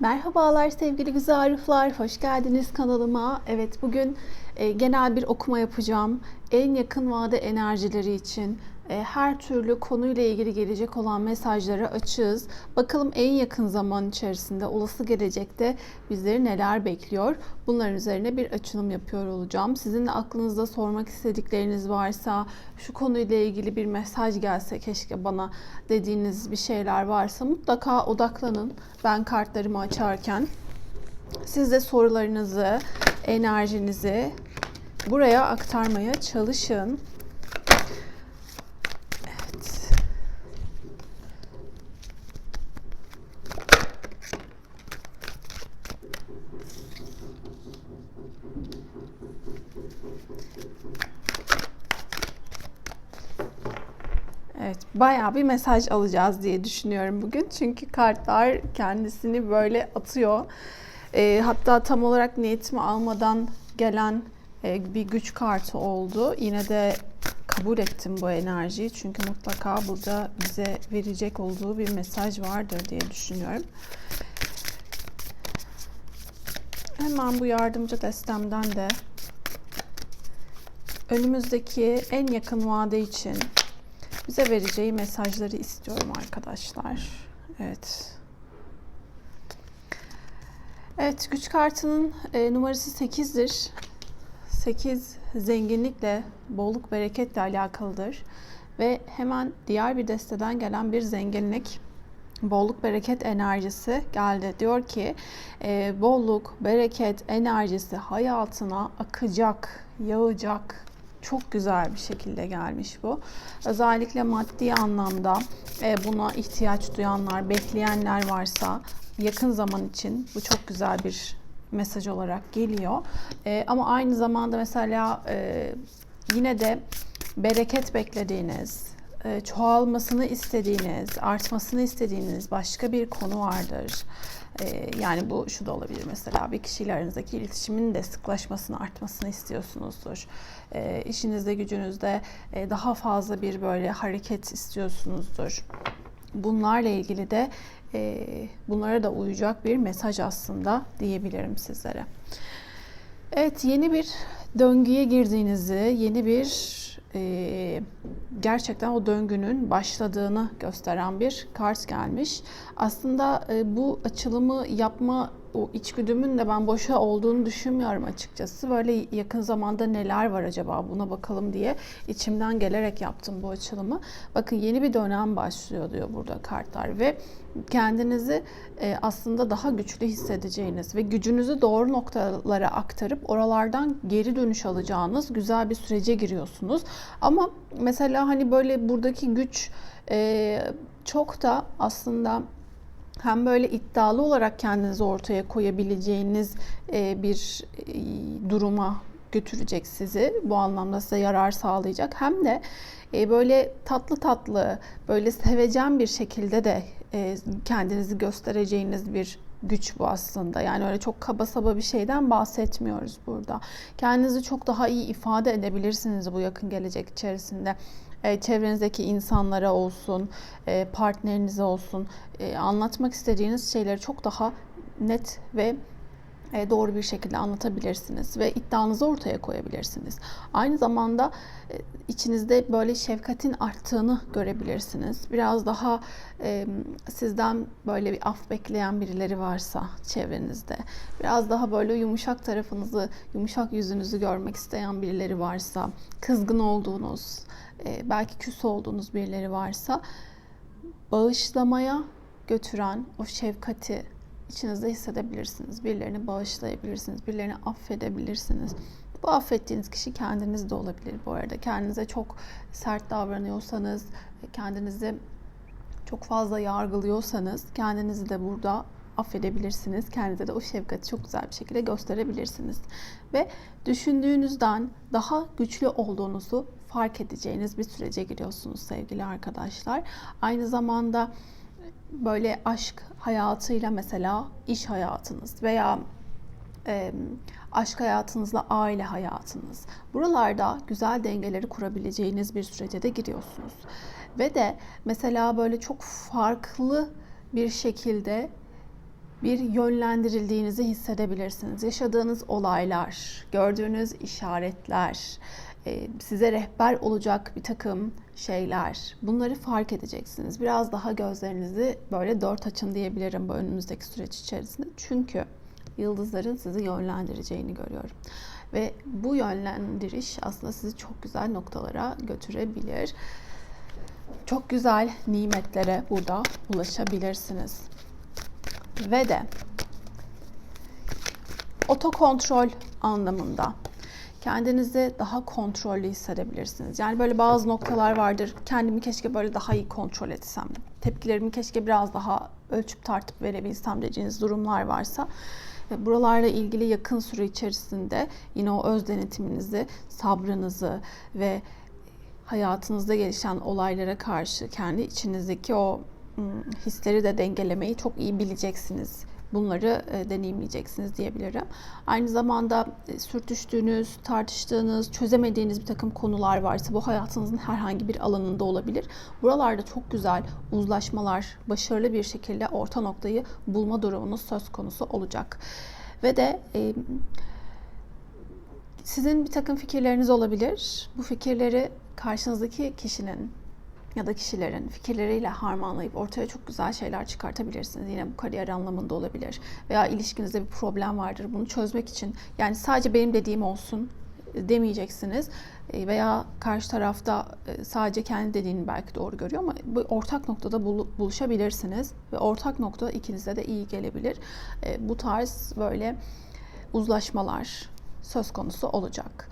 Merhabalar sevgili güzel Arifler, hoş geldiniz kanalıma. Evet bugün e, genel bir okuma yapacağım. En yakın vade enerjileri için her türlü konuyla ilgili gelecek olan mesajları açığız. Bakalım en yakın zaman içerisinde, olası gelecekte bizleri neler bekliyor? Bunların üzerine bir açılım yapıyor olacağım. Sizin de aklınızda sormak istedikleriniz varsa, şu konuyla ilgili bir mesaj gelse keşke bana dediğiniz bir şeyler varsa mutlaka odaklanın. Ben kartlarımı açarken siz de sorularınızı, enerjinizi buraya aktarmaya çalışın. Evet. Evet, bayağı bir mesaj alacağız diye düşünüyorum bugün. Çünkü kartlar kendisini böyle atıyor. E, hatta tam olarak niyetimi almadan gelen e, bir güç kartı oldu. Yine de kabul ettim bu enerjiyi. Çünkü mutlaka burada bize verecek olduğu bir mesaj vardır diye düşünüyorum. Hemen bu yardımcı destemden de önümüzdeki en yakın vade için bize vereceği mesajları istiyorum arkadaşlar. Evet. Evet, güç kartının e, numarası 8'dir. 8 zenginlikle, bolluk, bereketle alakalıdır. Ve hemen diğer bir desteden gelen bir zenginlik, bolluk, bereket enerjisi geldi. Diyor ki, e, bolluk, bereket enerjisi hayatına akacak, yağacak, çok güzel bir şekilde gelmiş bu. Özellikle maddi anlamda e, buna ihtiyaç duyanlar, bekleyenler varsa yakın zaman için bu çok güzel bir mesaj olarak geliyor. E, ama aynı zamanda mesela e, yine de bereket beklediğiniz, çoğalmasını istediğiniz, artmasını istediğiniz başka bir konu vardır. E, yani bu şu da olabilir mesela bir kişiyle aranızdaki iletişimin de sıklaşmasını, artmasını istiyorsunuzdur. E, işinizde, gücünüzde e, daha fazla bir böyle hareket istiyorsunuzdur. Bunlarla ilgili de e, bunlara da uyacak bir mesaj aslında diyebilirim sizlere. Evet yeni bir döngüye girdiğinizi, yeni bir e, gerçekten o döngünün başladığını gösteren bir kart gelmiş. Aslında e, bu açılımı yapma o içgüdümün de ben boşa olduğunu düşünmüyorum açıkçası. Böyle yakın zamanda neler var acaba buna bakalım diye içimden gelerek yaptım bu açılımı. Bakın yeni bir dönem başlıyor diyor burada kartlar ve kendinizi e, aslında daha güçlü hissedeceğiniz ve gücünüzü doğru noktalara aktarıp oralardan geri dönüş alacağınız güzel bir sürece giriyorsunuz. Ama mesela hani böyle buradaki güç e, çok da aslında hem böyle iddialı olarak kendinizi ortaya koyabileceğiniz e, bir e, duruma götürecek sizi. Bu anlamda size yarar sağlayacak. Hem de e, böyle tatlı tatlı, böyle sevecen bir şekilde de kendinizi göstereceğiniz bir güç bu aslında. Yani öyle çok kaba saba bir şeyden bahsetmiyoruz burada. Kendinizi çok daha iyi ifade edebilirsiniz bu yakın gelecek içerisinde. E, çevrenizdeki insanlara olsun, e, partnerinize olsun e, anlatmak istediğiniz şeyleri çok daha net ve doğru bir şekilde anlatabilirsiniz ve iddianızı ortaya koyabilirsiniz. Aynı zamanda içinizde böyle şefkatin arttığını görebilirsiniz. Biraz daha sizden böyle bir af bekleyen birileri varsa çevrenizde, biraz daha böyle yumuşak tarafınızı, yumuşak yüzünüzü görmek isteyen birileri varsa, kızgın olduğunuz, e, belki küs olduğunuz birileri varsa bağışlamaya götüren o şefkati içinizde hissedebilirsiniz. Birilerini bağışlayabilirsiniz, birilerini affedebilirsiniz. Bu affettiğiniz kişi kendiniz de olabilir bu arada. Kendinize çok sert davranıyorsanız, kendinizi çok fazla yargılıyorsanız kendinizi de burada affedebilirsiniz. Kendinize de o şefkati çok güzel bir şekilde gösterebilirsiniz. Ve düşündüğünüzden daha güçlü olduğunuzu fark edeceğiniz bir sürece giriyorsunuz sevgili arkadaşlar. Aynı zamanda böyle aşk hayatıyla mesela iş hayatınız veya e, aşk hayatınızla aile hayatınız. Buralarda güzel dengeleri kurabileceğiniz bir sürece de giriyorsunuz. Ve de mesela böyle çok farklı bir şekilde bir yönlendirildiğinizi hissedebilirsiniz. Yaşadığınız olaylar, gördüğünüz işaretler, size rehber olacak bir takım şeyler. Bunları fark edeceksiniz. Biraz daha gözlerinizi böyle dört açın diyebilirim bu önümüzdeki süreç içerisinde. Çünkü yıldızların sizi yönlendireceğini görüyorum. Ve bu yönlendiriş aslında sizi çok güzel noktalara götürebilir. Çok güzel nimetlere burada ulaşabilirsiniz. Ve de otokontrol anlamında kendinizi daha kontrollü hissedebilirsiniz. Yani böyle bazı noktalar vardır. Kendimi keşke böyle daha iyi kontrol etsem. Tepkilerimi keşke biraz daha ölçüp tartıp verebilsem dediğiniz durumlar varsa ve buralarla ilgili yakın süre içerisinde yine o öz denetiminizi, sabrınızı ve hayatınızda gelişen olaylara karşı kendi içinizdeki o hisleri de dengelemeyi çok iyi bileceksiniz bunları e, deneyimleyeceksiniz diyebilirim. Aynı zamanda e, sürtüştüğünüz, tartıştığınız, çözemediğiniz bir takım konular varsa bu hayatınızın herhangi bir alanında olabilir. Buralarda çok güzel uzlaşmalar, başarılı bir şekilde orta noktayı bulma durumunuz söz konusu olacak. Ve de e, sizin bir takım fikirleriniz olabilir. Bu fikirleri karşınızdaki kişinin ya da kişilerin fikirleriyle harmanlayıp ortaya çok güzel şeyler çıkartabilirsiniz. Yine bu kariyer anlamında olabilir. Veya ilişkinizde bir problem vardır. Bunu çözmek için yani sadece benim dediğim olsun demeyeceksiniz. E, veya karşı tarafta e, sadece kendi dediğini belki doğru görüyor ama bu ortak noktada buluşabilirsiniz. Ve ortak nokta ikinize de iyi gelebilir. E, bu tarz böyle uzlaşmalar söz konusu olacak.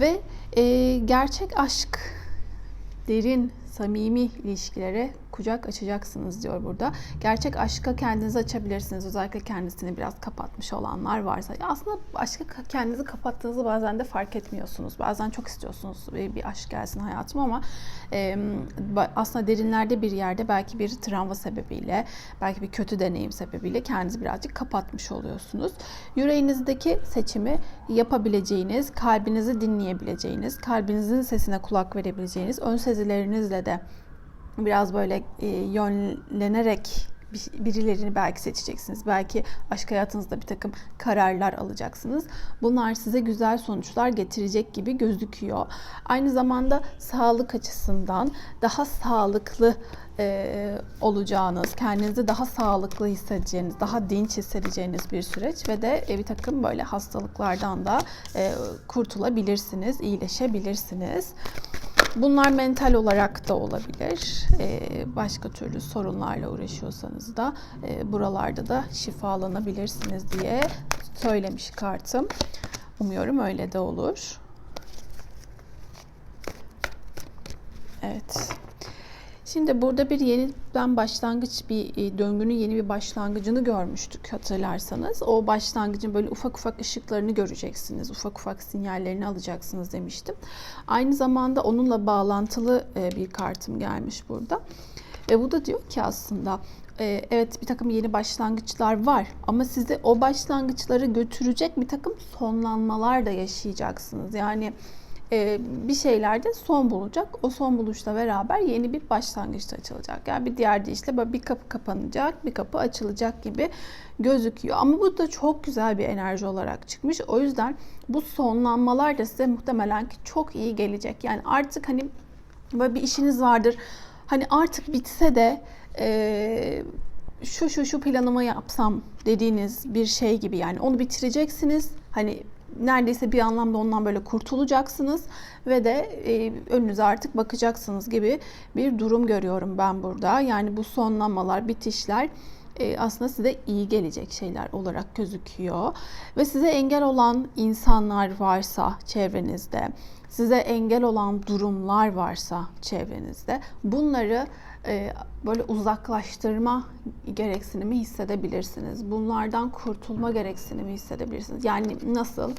Ve gerçek aşk derin samimi ilişkilere kucak açacaksınız diyor burada. Gerçek aşka kendinizi açabilirsiniz. Özellikle kendisini biraz kapatmış olanlar varsa. Aslında aşka kendinizi kapattığınızı bazen de fark etmiyorsunuz. Bazen çok istiyorsunuz bir aşk gelsin hayatıma ama e, aslında derinlerde bir yerde belki bir travma sebebiyle, belki bir kötü deneyim sebebiyle kendinizi birazcık kapatmış oluyorsunuz. Yüreğinizdeki seçimi yapabileceğiniz, kalbinizi dinleyebileceğiniz, kalbinizin sesine kulak verebileceğiniz, ön sezilerinizle de biraz böyle e, yönlenerek birilerini belki seçeceksiniz. Belki aşk hayatınızda bir takım kararlar alacaksınız. Bunlar size güzel sonuçlar getirecek gibi gözüküyor. Aynı zamanda sağlık açısından daha sağlıklı e, olacağınız, kendinizi daha sağlıklı hissedeceğiniz, daha dinç hissedeceğiniz bir süreç ve de e, bir takım böyle hastalıklardan da e, kurtulabilirsiniz, iyileşebilirsiniz. Bunlar mental olarak da olabilir. Ee, başka türlü sorunlarla uğraşıyorsanız da e, buralarda da şifalanabilirsiniz diye söylemiş kartım. Umuyorum öyle de olur. Evet. Şimdi burada bir yeniden başlangıç, bir e, döngünün yeni bir başlangıcını görmüştük hatırlarsanız. O başlangıcın böyle ufak ufak ışıklarını göreceksiniz, ufak ufak sinyallerini alacaksınız demiştim. Aynı zamanda onunla bağlantılı e, bir kartım gelmiş burada. Ve bu da diyor ki aslında e, evet bir takım yeni başlangıçlar var ama sizi o başlangıçları götürecek bir takım sonlanmalar da yaşayacaksınız. Yani bir şeylerde son bulacak. O son buluşla beraber yeni bir başlangıçta açılacak. Yani bir diğer deyişle böyle bir kapı kapanacak, bir kapı açılacak gibi gözüküyor. Ama bu da çok güzel bir enerji olarak çıkmış. O yüzden bu sonlanmalar da size muhtemelen ki çok iyi gelecek. Yani artık hani böyle bir işiniz vardır. Hani artık bitse de e, şu şu şu planımı yapsam dediğiniz bir şey gibi yani onu bitireceksiniz. Hani neredeyse bir anlamda ondan böyle kurtulacaksınız ve de e, önünüze artık bakacaksınız gibi bir durum görüyorum ben burada. Yani bu sonlamalar, bitişler e, aslında size iyi gelecek şeyler olarak gözüküyor. Ve size engel olan insanlar varsa çevrenizde, size engel olan durumlar varsa çevrenizde bunları böyle uzaklaştırma gereksinimi hissedebilirsiniz. Bunlardan kurtulma gereksinimi hissedebilirsiniz. Yani nasıl?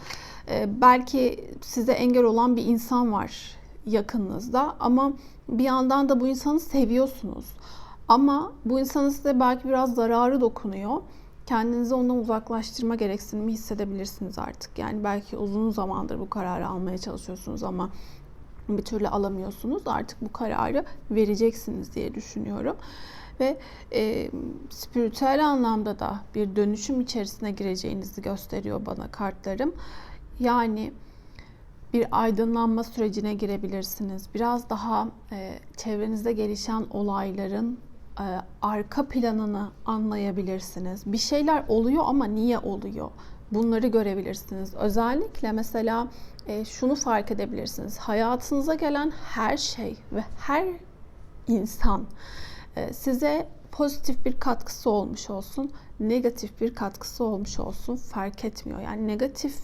E, belki size engel olan bir insan var yakınınızda ama bir yandan da bu insanı seviyorsunuz. Ama bu insanın size belki biraz zararı dokunuyor. Kendinizi ondan uzaklaştırma gereksinimi hissedebilirsiniz artık. Yani belki uzun zamandır bu kararı almaya çalışıyorsunuz ama bir türlü alamıyorsunuz. Artık bu kararı vereceksiniz diye düşünüyorum. ve e, spiritüel anlamda da bir dönüşüm içerisine gireceğinizi gösteriyor bana kartlarım. Yani bir aydınlanma sürecine girebilirsiniz. Biraz daha e, çevrenizde gelişen olayların e, arka planını anlayabilirsiniz. Bir şeyler oluyor ama niye oluyor? Bunları görebilirsiniz. Özellikle mesela e, şunu fark edebilirsiniz. Hayatınıza gelen her şey ve her insan e, size pozitif bir katkısı olmuş olsun, negatif bir katkısı olmuş olsun fark etmiyor. Yani negatif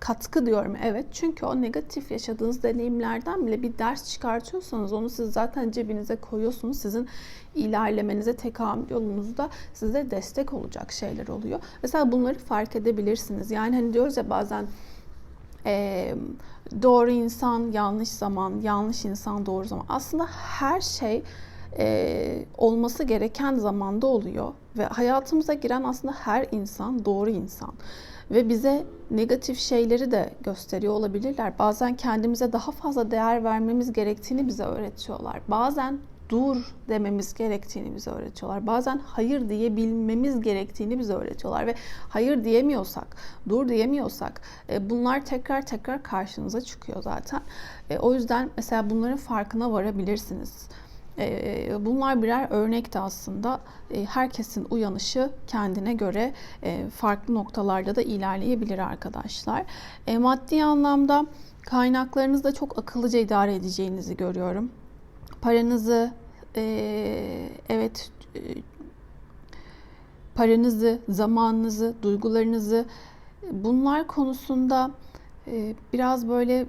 katkı diyorum evet. Çünkü o negatif yaşadığınız deneyimlerden bile bir ders çıkartıyorsanız onu siz zaten cebinize koyuyorsunuz. Sizin ilerlemenize, tekamül yolunuzda size destek olacak şeyler oluyor. Mesela bunları fark edebilirsiniz. Yani hani diyoruz ya bazen e, doğru insan yanlış zaman, yanlış insan doğru zaman. Aslında her şey e, olması gereken zamanda oluyor ve hayatımıza giren aslında her insan doğru insan ve bize negatif şeyleri de gösteriyor olabilirler. Bazen kendimize daha fazla değer vermemiz gerektiğini bize öğretiyorlar. Bazen dur dememiz gerektiğini bize öğretiyorlar. Bazen hayır diyebilmemiz gerektiğini bize öğretiyorlar ve hayır diyemiyorsak, dur diyemiyorsak e, bunlar tekrar tekrar karşınıza çıkıyor zaten. E, o yüzden mesela bunların farkına varabilirsiniz. E, bunlar birer örnekti aslında. Herkesin uyanışı kendine göre farklı noktalarda da ilerleyebilir arkadaşlar. Maddi anlamda kaynaklarınızda çok akıllıca idare edeceğinizi görüyorum. Paranızı evet paranızı, zamanınızı, duygularınızı bunlar konusunda biraz böyle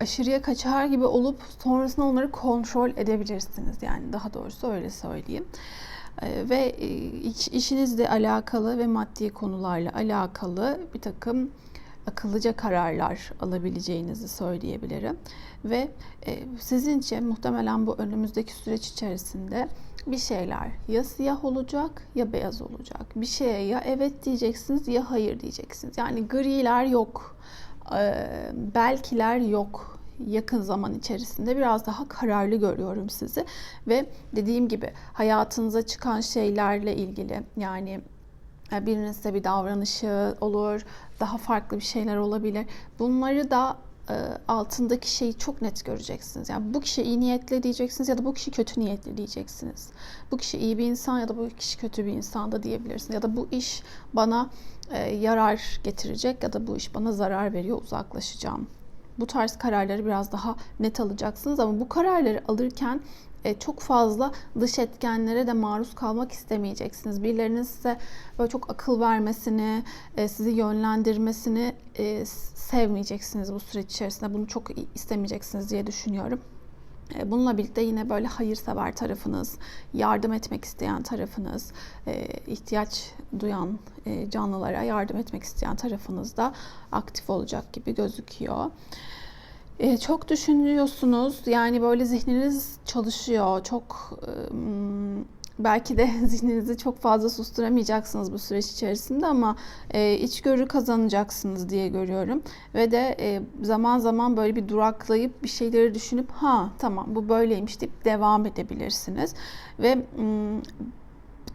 aşırıya kaçar gibi olup sonrasında onları kontrol edebilirsiniz. Yani daha doğrusu öyle söyleyeyim. Ee, ve e, iş, işinizle alakalı ve maddi konularla alakalı bir takım akıllıca kararlar alabileceğinizi söyleyebilirim. Ve e, sizince muhtemelen bu önümüzdeki süreç içerisinde bir şeyler ya siyah olacak ya beyaz olacak. Bir şeye ya evet diyeceksiniz ya hayır diyeceksiniz. Yani griler yok belkiler yok yakın zaman içerisinde biraz daha kararlı görüyorum sizi ve dediğim gibi hayatınıza çıkan şeylerle ilgili yani e, birinizde bir davranışı olur, daha farklı bir şeyler olabilir. Bunları da altındaki şeyi çok net göreceksiniz. Yani bu kişi iyi niyetli diyeceksiniz ya da bu kişi kötü niyetli diyeceksiniz. Bu kişi iyi bir insan ya da bu kişi kötü bir insan da diyebilirsiniz. Ya da bu iş bana e, yarar getirecek ya da bu iş bana zarar veriyor uzaklaşacağım. Bu tarz kararları biraz daha net alacaksınız ama bu kararları alırken e, çok fazla dış etkenlere de maruz kalmak istemeyeceksiniz. Birilerinin size böyle çok akıl vermesini, e, sizi yönlendirmesini e, sevmeyeceksiniz bu süreç içerisinde. Bunu çok istemeyeceksiniz diye düşünüyorum. Bununla birlikte yine böyle hayırsever tarafınız, yardım etmek isteyen tarafınız, ihtiyaç duyan canlılara yardım etmek isteyen tarafınız da aktif olacak gibi gözüküyor. E, çok düşünüyorsunuz. Yani böyle zihniniz çalışıyor. Çok e, belki de zihninizi çok fazla susturamayacaksınız bu süreç içerisinde ama e, içgörü kazanacaksınız diye görüyorum. Ve de e, zaman zaman böyle bir duraklayıp bir şeyleri düşünüp ha tamam bu böyleymiş deyip devam edebilirsiniz. Ve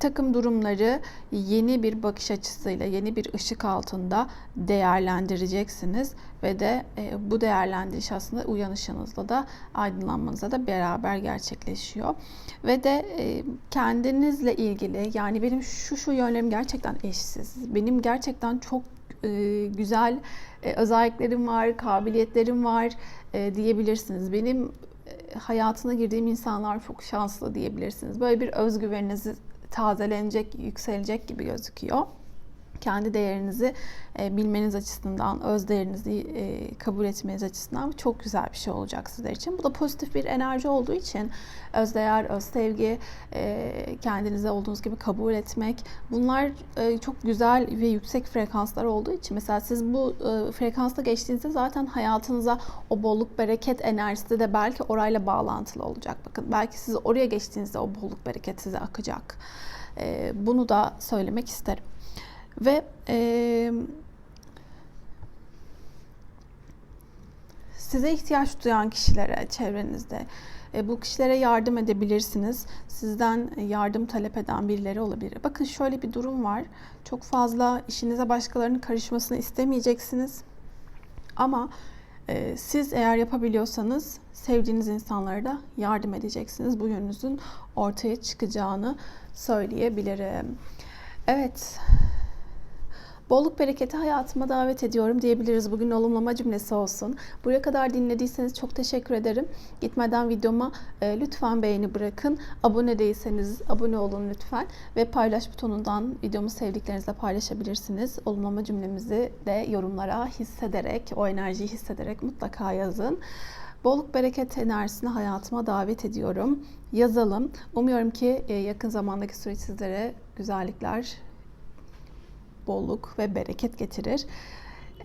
takım durumları yeni bir bakış açısıyla, yeni bir ışık altında değerlendireceksiniz ve de e, bu değerlendiriş aslında uyanışınızla da aydınlanmanıza da beraber gerçekleşiyor. Ve de e, kendinizle ilgili yani benim şu şu yönlerim gerçekten eşsiz. Benim gerçekten çok e, güzel e, özelliklerim var, kabiliyetlerim var e, diyebilirsiniz. Benim e, hayatına girdiğim insanlar çok şanslı diyebilirsiniz. Böyle bir özgüveninizi tazelenecek, yükselecek gibi gözüküyor. Kendi değerinizi e, bilmeniz açısından, öz değerinizi e, kabul etmeniz açısından çok güzel bir şey olacak sizler için. Bu da pozitif bir enerji olduğu için öz değer, öz sevgi, e, kendinize olduğunuz gibi kabul etmek bunlar e, çok güzel ve yüksek frekanslar olduğu için mesela siz bu e, frekansta geçtiğinizde zaten hayatınıza o bolluk bereket enerjisi de belki orayla bağlantılı olacak. Bakın belki siz oraya geçtiğinizde o bolluk bereket size akacak. E, bunu da söylemek isterim. Ve e, size ihtiyaç duyan kişilere çevrenizde E, bu kişilere yardım edebilirsiniz. Sizden yardım talep eden birileri olabilir. Bakın şöyle bir durum var. Çok fazla işinize başkalarının karışmasını istemeyeceksiniz. Ama e, siz eğer yapabiliyorsanız sevdiğiniz insanlara da yardım edeceksiniz. Bu yönünüzün ortaya çıkacağını söyleyebilirim. Evet. Bolluk bereketi hayatıma davet ediyorum diyebiliriz. Bugün olumlama cümlesi olsun. Buraya kadar dinlediyseniz çok teşekkür ederim. Gitmeden videoma e, lütfen beğeni bırakın. Abone değilseniz abone olun lütfen. Ve paylaş butonundan videomu sevdiklerinizle paylaşabilirsiniz. Olumlama cümlemizi de yorumlara hissederek, o enerjiyi hissederek mutlaka yazın. Bolluk bereket enerjisini hayatıma davet ediyorum. Yazalım. Umuyorum ki e, yakın zamandaki süreç sizlere güzellikler, bolluk ve bereket getirir.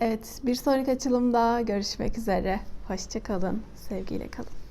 Evet, bir sonraki açılımda görüşmek üzere. Hoşçakalın, sevgiyle kalın.